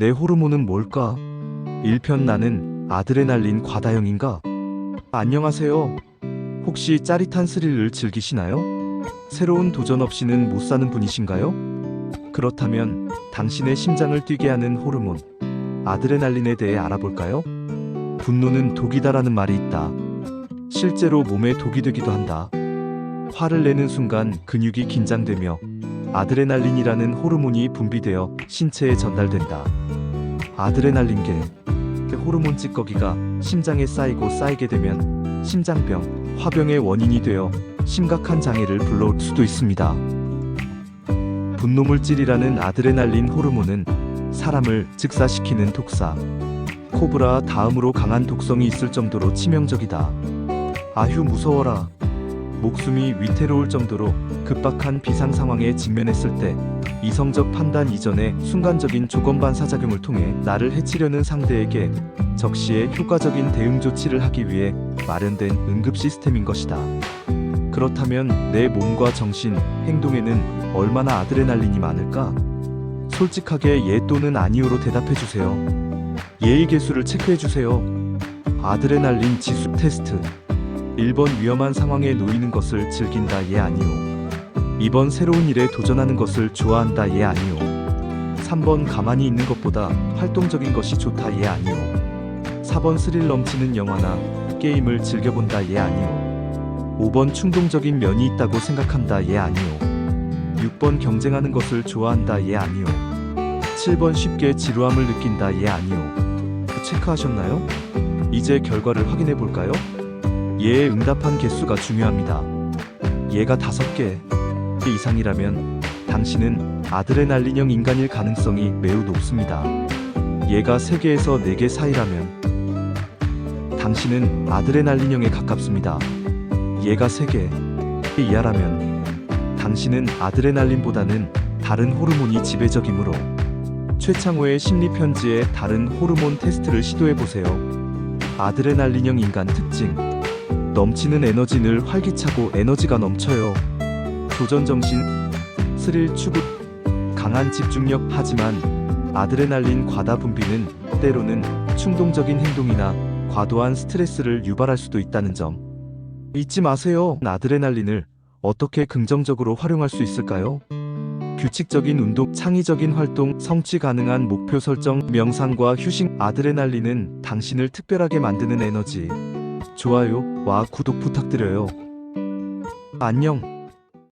내 호르몬은 뭘까? 1편 나는 아드레날린 과다형인가? 안녕하세요. 혹시 짜릿한 스릴을 즐기시나요? 새로운 도전 없이는 못 사는 분이신가요? 그렇다면 당신의 심장을 뛰게 하는 호르몬, 아드레날린에 대해 알아볼까요? 분노는 독이다라는 말이 있다. 실제로 몸에 독이 되기도 한다. 화를 내는 순간 근육이 긴장되며 아드레날린이라는 호르몬이 분비되어 신체에 전달된다. 아드레날린계 호르몬 찌꺼기가 심장에 쌓이고 쌓이게 되면 심장병, 화병의 원인이 되어 심각한 장애를 불러올 수도 있습니다. 분노물질이라는 아드레날린 호르몬은 사람을 즉사시키는 독사, 코브라 다음으로 강한 독성이 있을 정도로 치명적이다. 아휴 무서워라. 목숨이 위태로울 정도로 급박한 비상 상황에 직면했을 때 이성적 판단 이전에 순간적인 조건 반사작용을 통해 나를 해치려는 상대에게 적시에 효과적인 대응 조치를 하기 위해 마련된 응급 시스템인 것이다. 그렇다면 내 몸과 정신, 행동에는 얼마나 아드레날린이 많을까? 솔직하게 예 또는 아니오로 대답해 주세요. 예의 개수를 체크해 주세요. 아드레날린 지수 테스트. 1번 위험한 상황에 놓이는 것을 즐긴다 예 아니오. 2번 새로운 일에 도전하는 것을 좋아한다 예 아니오. 3번 가만히 있는 것보다 활동적인 것이 좋다 예 아니오. 4번 스릴 넘치는 영화나 게임을 즐겨본다 예 아니오. 5번 충동적인 면이 있다고 생각한다 예 아니오. 6번 경쟁하는 것을 좋아한다 예 아니오. 7번 쉽게 지루함을 느낀다 예 아니오. 체크하셨나요? 이제 결과를 확인해 볼까요? 예에 응답한 개수가 중요합니다. 예가 다섯 개 이상이라면 당신은 아드레날린형 인간일 가능성이 매우 높습니다. 예가 3개에서 4개 사이라면 당신은 아드레날린형에 가깝습니다. 예가 3개 이하라면 당신은 아드레날린보다는 다른 호르몬이 지배적이므로 최창호의 심리 편지에 다른 호르몬 테스트를 시도해 보세요. 아드레날린형 인간 특징 넘치는 에너지 늘 활기차고 에너지가 넘쳐요. 도전 정신, 스릴 추구, 강한 집중력 하지만 아드레날린 과다 분비는 때로는 충동적인 행동이나 과도한 스트레스를 유발할 수도 있다는 점. 잊지 마세요. 아드레날린을 어떻게 긍정적으로 활용할 수 있을까요? 규칙적인 운동, 창의적인 활동, 성취 가능한 목표 설정, 명상과 휴식, 아드레날린은 당신을 특별하게 만드는 에너지. 좋아요와 구독 부탁드려요. 안녕.